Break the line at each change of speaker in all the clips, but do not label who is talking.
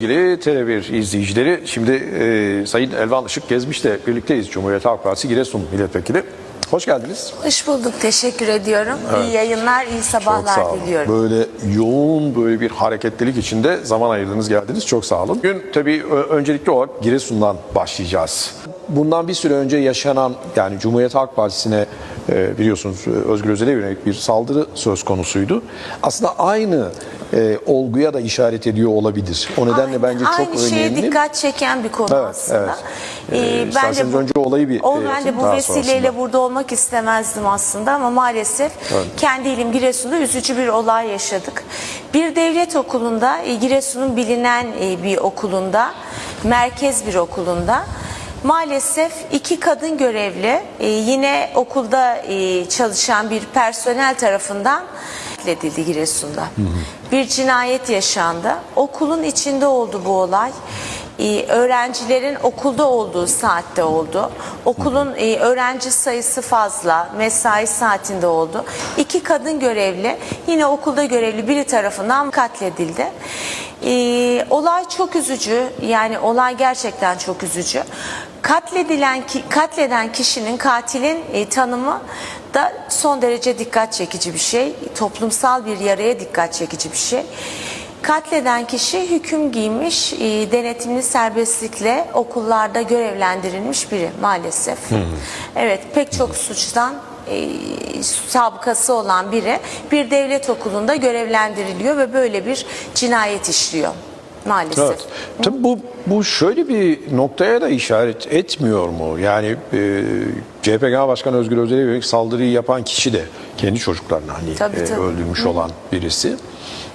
Sevgili Tele1 izleyicileri, şimdi e, Sayın Elvan Işık gezmiş de birlikteyiz. Cumhuriyet Halk Partisi Giresun Milletvekili. Hoş geldiniz.
Hoş bulduk. Teşekkür ediyorum. İyi yayınlar, iyi
Çok
sabahlar
sağ olun.
diliyorum.
Böyle yoğun böyle bir hareketlilik içinde zaman ayırdınız geldiniz. Çok sağ olun. Bugün tabii öncelikli olarak Giresun'dan başlayacağız. Bundan bir süre önce yaşanan yani Cumhuriyet Halk Partisi'ne e, biliyorsunuz e, Özgür Özel'e yönelik bir saldırı söz konusuydu. Aslında aynı e, olguya da işaret ediyor olabilir. O nedenle
Aynı-
bence çok
Aynı şeye
önemli.
dikkat çeken bir konu
Evet,
aslında.
evet. Ee, isterseniz önce olayı bir,
o
e,
ben de bu vesileyle
sonrasında.
burada olmak istemezdim aslında ama maalesef kendi ilim Giresun'da üzücü bir olay yaşadık. Bir devlet okulunda, e, Giresun'un bilinen e, bir okulunda, merkez bir okulunda Maalesef iki kadın görevli e, yine okulda çalışan bir personel tarafından edildi Giresun'da. Bir cinayet yaşandı. Okulun içinde oldu bu olay. Ee, öğrencilerin okulda olduğu saatte oldu. Okulun e, öğrenci sayısı fazla, mesai saatinde oldu. İki kadın görevli, yine okulda görevli biri tarafından katledildi. Ee, olay çok üzücü, yani olay gerçekten çok üzücü. Katledilen ki, katleden kişinin katilin e, tanımı da son derece dikkat çekici bir şey. Toplumsal bir yaraya dikkat çekici bir şey. Katleden kişi hüküm giymiş, e, denetimli serbestlikle okullarda görevlendirilmiş biri maalesef. Evet, pek çok suçtan e, sabıkası olan biri bir devlet okulunda görevlendiriliyor ve böyle bir cinayet işliyor maalesef.
Evet. Tabii bu bu şöyle bir noktaya da işaret etmiyor mu? Yani e, CHP Genel Başkanı Özgür Özel'e yönelik saldırıyı yapan kişi de kendi çocuklarını hani
Tabii,
e,
tabii.
öldürmüş olan birisi.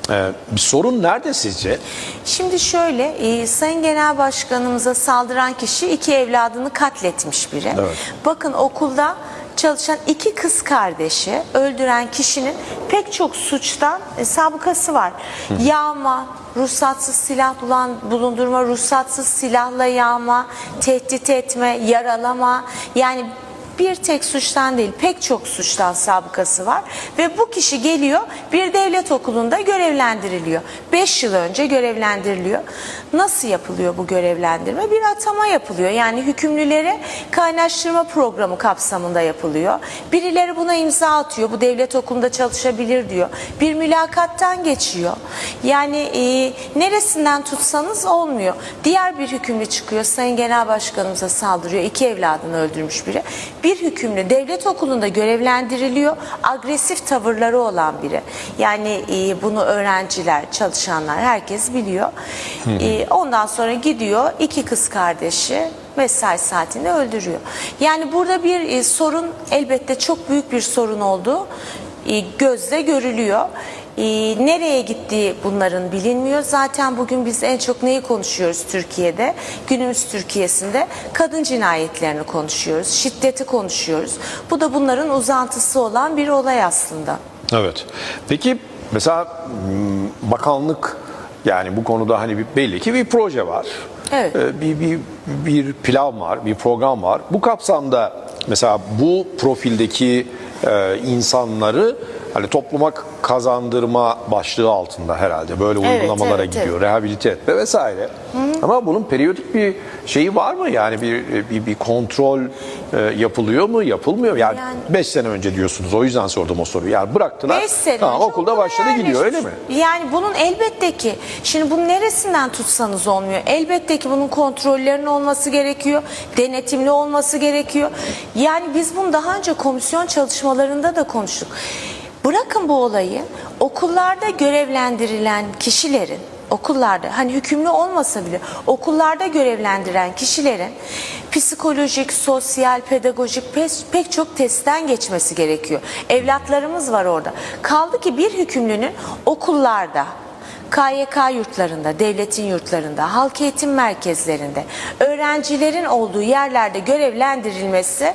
E, bir sorun nerede sizce?
Şimdi şöyle, e, Sayın Genel Başkanımıza saldıran kişi iki evladını katletmiş biri.
Evet.
Bakın okulda çalışan iki kız kardeşi öldüren kişinin pek çok suçtan e, sabıkası var. Yağma, ruhsatsız silah bulan, bulundurma, ruhsatsız silahla yağma, tehdit etme, yaralama yani bir tek suçtan değil pek çok suçtan sabıkası var ve bu kişi geliyor bir devlet okulunda görevlendiriliyor. 5 yıl önce görevlendiriliyor. Nasıl yapılıyor bu görevlendirme? Bir atama yapılıyor. Yani hükümlülere kaynaştırma programı kapsamında yapılıyor. Birileri buna imza atıyor. Bu devlet okulunda çalışabilir diyor. Bir mülakattan geçiyor. Yani e, neresinden tutsanız olmuyor. Diğer bir hükümlü çıkıyor. Sayın Genel Başkanımıza saldırıyor. İki evladını öldürmüş biri. Bir hükümlü devlet okulunda görevlendiriliyor. Agresif tavırları olan biri. Yani e, bunu öğrenciler, çalışanlar herkes biliyor. E, ondan sonra gidiyor iki kız kardeşi mesai saatinde öldürüyor. Yani burada bir e, sorun elbette çok büyük bir sorun olduğu e, gözle görülüyor. E, nereye gittiği bunların bilinmiyor. Zaten bugün biz en çok neyi konuşuyoruz Türkiye'de? Günümüz Türkiye'sinde kadın cinayetlerini konuşuyoruz, şiddeti konuşuyoruz. Bu da bunların uzantısı olan bir olay aslında.
Evet. Peki mesela m, bakanlık yani bu konuda hani bir, belli ki bir proje var.
Evet.
Ee, bir, bir, bir plan var, bir program var. Bu kapsamda mesela bu profildeki e, insanları hani topluma kazandırma başlığı altında herhalde böyle
Evet,
uygulamalara
evet,
gidiyor. Rehabilite etme vesaire. Ama bunun periyodik bir şeyi var mı? Yani bir bir, bir kontrol e, yapılıyor mu? Yapılmıyor mu? Yani
Yani-
5 sene önce diyorsunuz. O yüzden sordum o soruyu. Yani bıraktılar.
5 sene
Tamam,
önce
okulda başladı gidiyor öyle mi?
Yani bunun elbette ki şimdi bunun neresinden tutsanız olmuyor. Elbette ki bunun kontrollerinin olması gerekiyor. Denetimli olması gerekiyor. Yani biz bunu daha önce komisyon çalışmalarında da konuştuk. Bırakın bu olayı okullarda görevlendirilen kişilerin okullarda hani hükümlü olmasa bile okullarda görevlendiren kişilerin psikolojik, sosyal, pedagojik pek, çok testten geçmesi gerekiyor. Evlatlarımız var orada. Kaldı ki bir hükümlünün okullarda KYK yurtlarında, devletin yurtlarında, halk eğitim merkezlerinde, öğrencilerin olduğu yerlerde görevlendirilmesi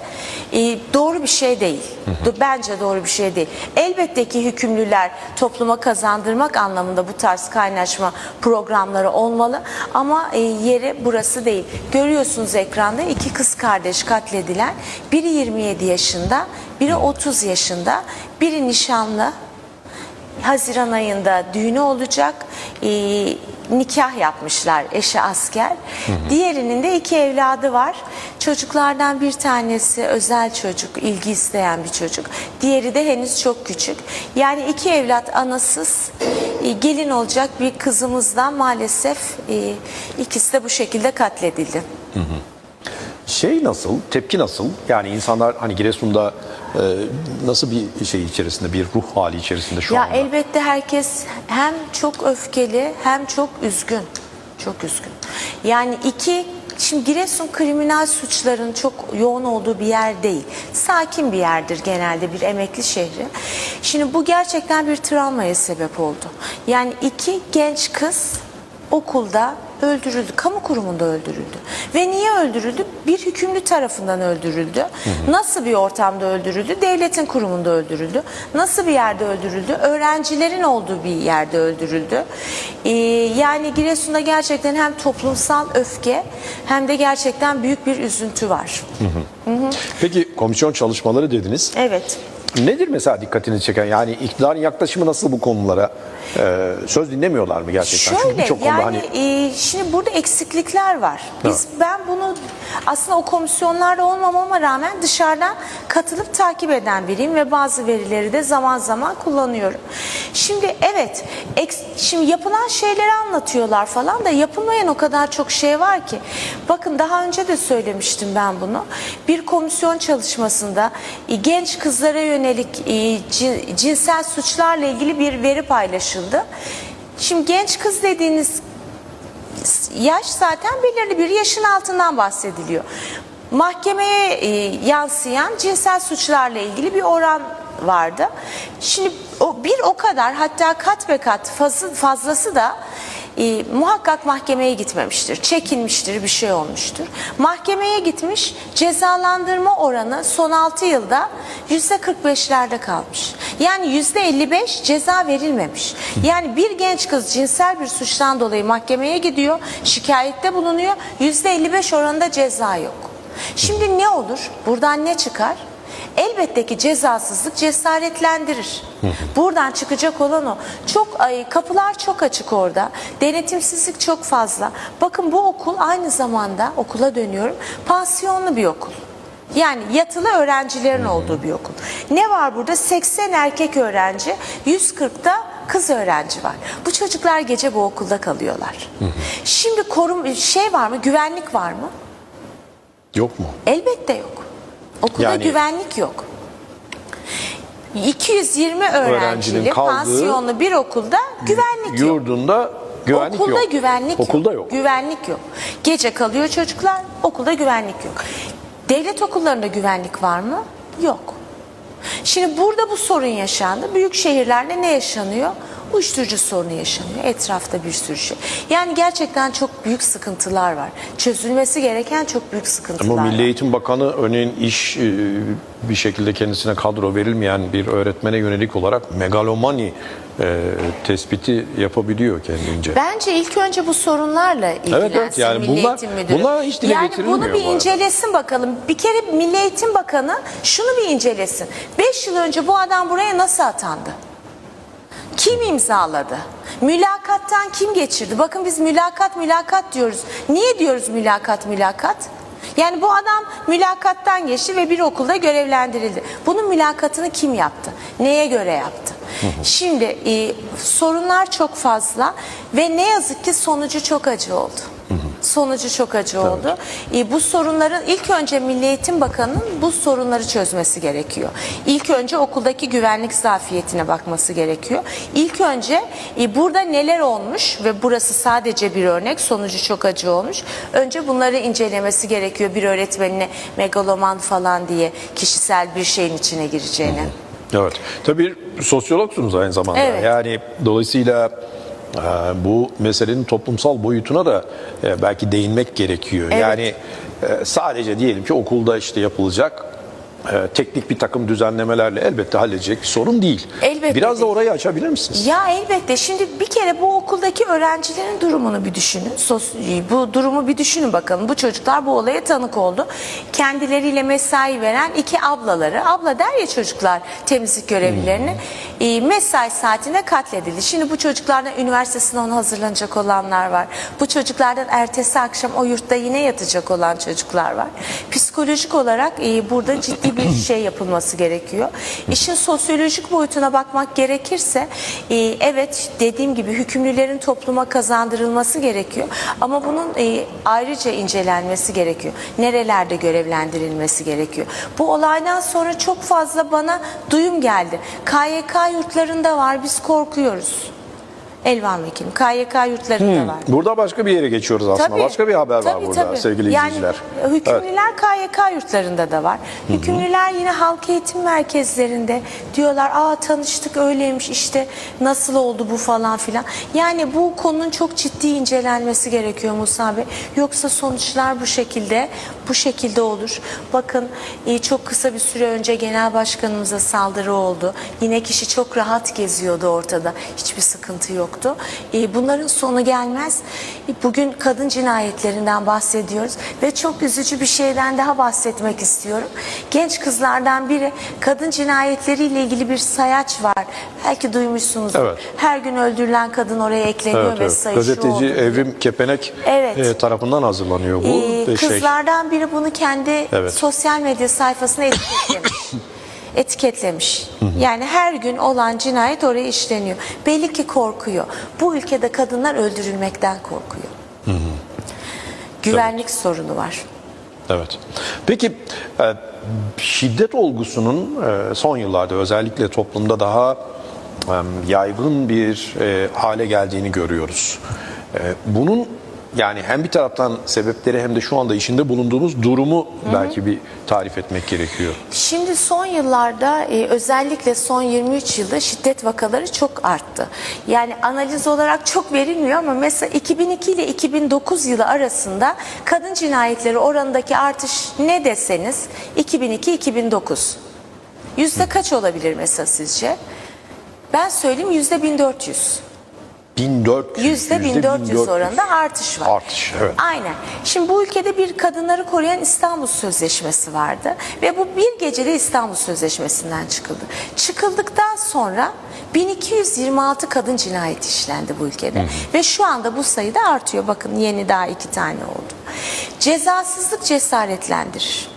e, doğru bir şey değil. Bence doğru bir şey değil. Elbette ki hükümlüler topluma kazandırmak anlamında bu tarz kaynaşma programları olmalı ama e, yeri burası değil. Görüyorsunuz ekranda iki kız kardeş katledilen, biri 27 yaşında, biri 30 yaşında, biri nişanlı, Haziran ayında düğünü olacak. Ee, nikah yapmışlar eşi asker. Diğerinin de iki evladı var. Çocuklardan bir tanesi özel çocuk, ilgi isteyen bir çocuk. Diğeri de henüz çok küçük. Yani iki evlat anasız e, gelin olacak bir kızımızdan maalesef e, ikisi de bu şekilde katledildi.
Şey nasıl, tepki nasıl? Yani insanlar hani Giresun'da e, nasıl bir şey içerisinde, bir ruh hali içerisinde şu
Ya
anda?
elbette herkes hem çok öfkeli hem çok üzgün. Çok üzgün. Yani iki Şimdi Giresun kriminal suçların çok yoğun olduğu bir yer değil. Sakin bir yerdir genelde bir emekli şehri. Şimdi bu gerçekten bir travmaya sebep oldu. Yani iki genç kız okulda öldürüldü. Kamu kurumunda öldürüldü. Ve niye öldürüldü? Bir hükümlü tarafından öldürüldü. Nasıl bir ortamda öldürüldü? Devletin kurumunda öldürüldü. Nasıl bir yerde öldürüldü? Öğrencilerin olduğu bir yerde öldürüldü. Ee, yani Giresun'da gerçekten hem toplumsal öfke hem de gerçekten büyük bir üzüntü var.
Peki komisyon çalışmaları dediniz.
Evet.
Nedir mesela dikkatini çeken? Yani iktidarın yaklaşımı nasıl bu konulara? E, söz dinlemiyorlar mı gerçekten? Çünkü
Şöyle
birçok konuda
yani
hani
e, şimdi burada eksiklikler var. Biz ben bunu aslında o komisyonlarda olmamama rağmen dışarıdan katılıp takip eden biriyim ve bazı verileri de zaman zaman kullanıyorum. Şimdi evet eks- şimdi yapılan şeyleri anlatıyorlar falan da yapılmayan o kadar çok şey var ki. Bakın daha önce de söylemiştim ben bunu. Bir komisyon çalışmasında e, genç kızlara yönelik e, cin- cinsel suçlarla ilgili bir veri paylaşıldı. Şimdi genç kız dediğiniz yaş zaten belirli bir yaşın altından bahsediliyor. Mahkemeye e, yansıyan cinsel suçlarla ilgili bir oran vardı. Şimdi bir o kadar hatta kat ve kat fazla, fazlası da e, muhakkak mahkemeye gitmemiştir. Çekilmiştir, bir şey olmuştur. Mahkemeye gitmiş, cezalandırma oranı son 6 yılda %45'lerde kalmış. Yani %55 ceza verilmemiş. Yani bir genç kız cinsel bir suçtan dolayı mahkemeye gidiyor, şikayette bulunuyor, %55 oranında ceza yok. Şimdi ne olur? Buradan ne çıkar? Elbette ki cezasızlık cesaretlendirir. Buradan çıkacak olan o. Çok kapılar çok açık orada. Denetimsizlik çok fazla. Bakın bu okul aynı zamanda okula dönüyorum. Pansiyonlu bir okul. Yani yatılı öğrencilerin olduğu bir okul. Ne var burada? 80 erkek öğrenci, 140 da kız öğrenci var. Bu çocuklar gece bu okulda kalıyorlar. Şimdi korum şey var mı? Güvenlik var mı?
yok mu?
Elbette yok. Okulda
Yani-
güvenlik yok. 220
Öğrencinin
öğrenciyle
kaldığı
pansiyonlu bir okulda güvenlik yok.
Yurdunda güvenlik
okulda
yok.
güvenlik.
Okulda yok.
Güvenlik yok. Gece kalıyor çocuklar, okulda güvenlik yok. Devlet okullarında güvenlik var mı? Yok. Şimdi burada bu sorun yaşandı. Büyük şehirlerde ne yaşanıyor? Uyuşturucu sorunu yaşanıyor. Etrafta bir sürü şey. Yani gerçekten çok büyük sıkıntılar var. Çözülmesi gereken çok büyük sıkıntılar
Ama
var.
Milli Eğitim Bakanı örneğin iş e, bir şekilde kendisine kadro verilmeyen bir öğretmene yönelik olarak megalomani e, tespiti yapabiliyor kendince.
Bence ilk önce bu sorunlarla ilgilensin
evet, yani
Milli
bunlar-
Eğitim Müdürü.
bunlar hiç dile
yani bunu bir
bu
incelesin bakalım. Bir kere Milli Eğitim Bakanı şunu bir incelesin. 5 yıl önce bu adam buraya nasıl atandı? Kim imzaladı? Mülakattan kim geçirdi? Bakın biz mülakat mülakat diyoruz. Niye diyoruz mülakat mülakat? Yani bu adam mülakattan geçti ve bir okulda görevlendirildi. Bunun mülakatını kim yaptı? Neye göre yaptı? Şimdi e, sorunlar çok fazla ve ne yazık ki sonucu çok acı oldu. Sonucu çok acı oldu. E, bu sorunların ilk önce Milli Eğitim Bakanı'nın bu sorunları çözmesi gerekiyor. İlk önce okuldaki güvenlik zafiyetine bakması gerekiyor. İlk önce e, burada neler olmuş ve burası sadece bir örnek sonucu çok acı olmuş. Önce bunları incelemesi gerekiyor bir öğretmenine megaloman falan diye kişisel bir şeyin içine gireceğine.
Evet. Tabii sosyologsunuz aynı zamanda.
Evet.
Yani dolayısıyla bu meselenin toplumsal boyutuna da e, belki değinmek gerekiyor.
Evet.
Yani e, sadece diyelim ki okulda işte yapılacak teknik bir takım düzenlemelerle elbette halledecek bir sorun değil.
Elbette
Biraz da orayı açabilir misiniz?
Ya elbette. Şimdi bir kere bu okuldaki öğrencilerin durumunu bir düşünün. Bu durumu bir düşünün bakalım. Bu çocuklar bu olaya tanık oldu. Kendileriyle mesai veren iki ablaları. Abla der ya çocuklar temizlik görevlilerini. e, mesai saatinde katledildi. Şimdi bu çocuklardan üniversite sınavına hazırlanacak olanlar var. Bu çocuklardan ertesi akşam o yurtta yine yatacak olan çocuklar var. Psikolojik olarak burada ciddi bir şey yapılması gerekiyor. İşin sosyolojik boyutuna bakmak gerekirse e, evet dediğim gibi hükümlülerin topluma kazandırılması gerekiyor. Ama bunun e, ayrıca incelenmesi gerekiyor. Nerelerde görevlendirilmesi gerekiyor. Bu olaydan sonra çok fazla bana duyum geldi. KYK yurtlarında var biz korkuyoruz. Elvan Vekilim KYK yurtlarında var.
Burada başka bir yere geçiyoruz aslında. Başka bir haber var
Tabii,
burada
tabii.
sevgili
yani,
izleyiciler.
Hükümlüler KYK yurtlarında da var. Hükümlüler yine halk eğitim merkezlerinde diyorlar aa tanıştık öyleymiş işte nasıl oldu bu falan filan. Yani bu konunun çok ciddi incelenmesi gerekiyor Musa Bey. Yoksa sonuçlar bu şekilde bu şekilde olur. Bakın e, çok kısa bir süre önce genel başkanımıza saldırı oldu. Yine kişi çok rahat geziyordu ortada. Hiçbir sıkıntı yoktu. E, Bunların sonu gelmez. E, Bugün kadın cinayetlerinden bahsediyoruz ve çok üzücü bir şeyden daha bahsetmek istiyorum. Genç kızlardan biri kadın cinayetleriyle ilgili bir sayaç var. Belki duymuşsunuz.
Evet.
Her gün öldürülen kadın oraya ekleniyor
Evet,
ve
evet.
sayışı
Gazeteci
oldu.
Evrim Kepenek
Evet.
e, tarafından hazırlanıyor bu
Ee,
e, şey.
kızlardan biri bunu kendi
Evet.
sosyal medya sayfasına etiketlemiş. etiketlemiş. Yani her gün olan cinayet oraya işleniyor. Belli ki korkuyor. Bu ülkede kadınlar öldürülmekten korkuyor. Güvenlik sorunu var.
Evet. Peki e, şiddet olgusunun e, son yıllarda özellikle toplumda daha e, yaygın bir e, hale geldiğini görüyoruz. E, bunun yani hem bir taraftan sebepleri hem de şu anda içinde bulunduğumuz durumu belki bir tarif etmek gerekiyor.
Şimdi son yıllarda e, özellikle son 23 yılda şiddet vakaları çok arttı. Yani analiz olarak çok verilmiyor ama mesela 2002 ile 2009 yılı arasında kadın cinayetleri oranındaki artış ne deseniz 2002-2009. Yüzde kaç olabilir mesela sizce? Ben söyleyeyim yüzde 1400.
1400.
Yüzde 1400 oranında artış var.
Artış, evet.
Aynen. Şimdi bu ülkede bir kadınları koruyan İstanbul Sözleşmesi vardı ve bu bir gecede İstanbul Sözleşmesi'nden çıkıldı. Çıkıldıktan sonra 1226 kadın cinayeti işlendi bu ülkede ve şu anda bu sayı da artıyor. Bakın yeni daha iki tane oldu. Cezasızlık cesaretlendirir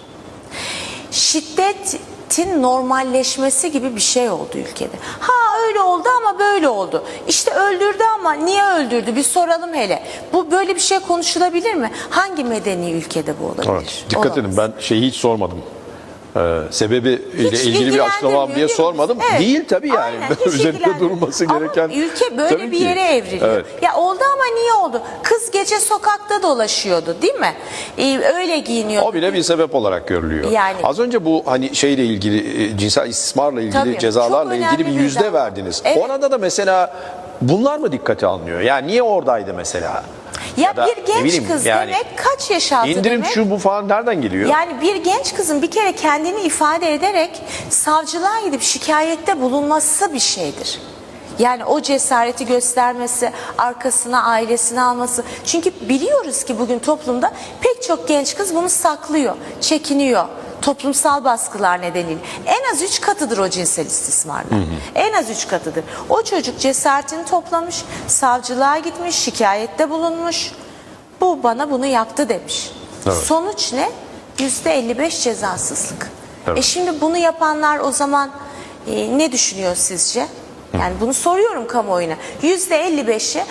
şiddetin normalleşmesi gibi bir şey oldu ülkede. Ha öyle oldu ama böyle oldu. İşte öldürdü ama niye öldürdü bir soralım hele. Bu böyle bir şey konuşulabilir mi? Hangi medeni ülkede bu olabilir?
Evet, dikkat
Olamaz.
edin ben şeyi hiç sormadım. Ee, sebebi ile
Hiç
ilgili bir
ilgilendirmiyor,
diye sormadım.
Evet.
Değil tabii yani.
Aynen,
Üzerinde
ilgilendirmiyor.
durulması
Ama
gereken.
ülke böyle
Tabii
bir
ki.
yere evriliyor.
Evet.
Ya oldu ama niye oldu? Kız gece sokakta dolaşıyordu değil mi? Ee, öyle giyiniyordu.
O bile bir sebep olarak görülüyor.
Yani.
Az önce bu hani şeyle ilgili e, cinsel istismarla ilgili
Tabii,
cezalarla ilgili bir yüzde verdiniz.
Evet.
Orada da mesela bunlar mı dikkate alınıyor? Yani niye oradaydı mesela?
Ya,
da
bir genç
bileyim,
kız
yani
demek kaç yaş altı
İndirim
demek?
şu bu falan nereden geliyor?
Yani bir genç kızın bir kere kendini ifade ederek savcılığa gidip şikayette bulunması bir şeydir. Yani o cesareti göstermesi, arkasına ailesini alması. Çünkü biliyoruz ki bugün toplumda pek çok genç kız bunu saklıyor, çekiniyor. Toplumsal baskılar nedeniyle. En az üç katıdır o cinsel istismarlar. En az üç katıdır. O çocuk cesaretini toplamış, savcılığa gitmiş, şikayette bulunmuş. Bu bana bunu yaptı demiş.
Evet.
Sonuç ne? %55 cezasızlık.
Evet.
E şimdi bunu yapanlar o zaman e, ne düşünüyor sizce? Yani bunu soruyorum kamuoyuna. %55'i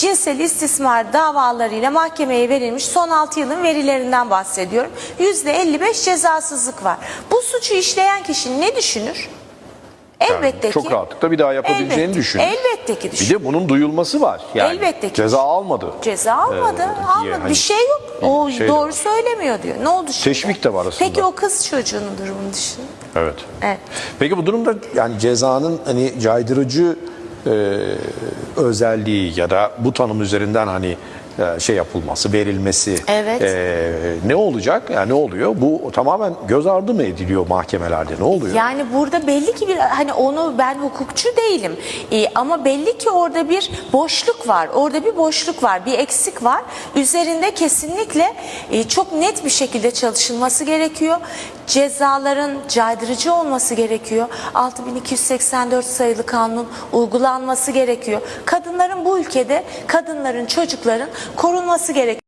cinsel istismar davalarıyla mahkemeye verilmiş son 6 yılın verilerinden bahsediyorum. %55 cezasızlık var. Bu suçu işleyen kişi ne düşünür?
Yani
Elbette
çok
ki.
rahatlıkla bir daha yapabileceğini
Elbette-
düşünür.
Elbette ki
Bir
düşünür.
de bunun duyulması var. Yani
Elbette ki.
Ceza almadı.
Ceza almadı.
Ee,
almadı.
hani
bir şey yok. O
bir şey
doğru söylemiyor diyor. Ne oldu şimdi?
Teşvik de var aslında.
Peki o kız çocuğunun durumunu düşünün.
Evet.
Evet.
Peki bu durumda yani cezanın hani caydırıcı e, özelliği ya da bu tanım üzerinden hani e, şey yapılması, verilmesi
Evet.
e, ne olacak? Yani ne oluyor? Bu tamamen göz ardı mı ediliyor mahkemelerde? Ne oluyor?
Yani burada belli ki bir hani onu ben hukukçu değilim Ee, ama belli ki orada bir boşluk var. Orada bir boşluk var, bir eksik var. Üzerinde kesinlikle e, çok net bir şekilde çalışılması gerekiyor. Cezaların caydırıcı olması gerekiyor. 6284 sayılı kanun uygulanması gerekiyor. Kadınların bu ülkede kadınların, çocukların korunması gerekiyor.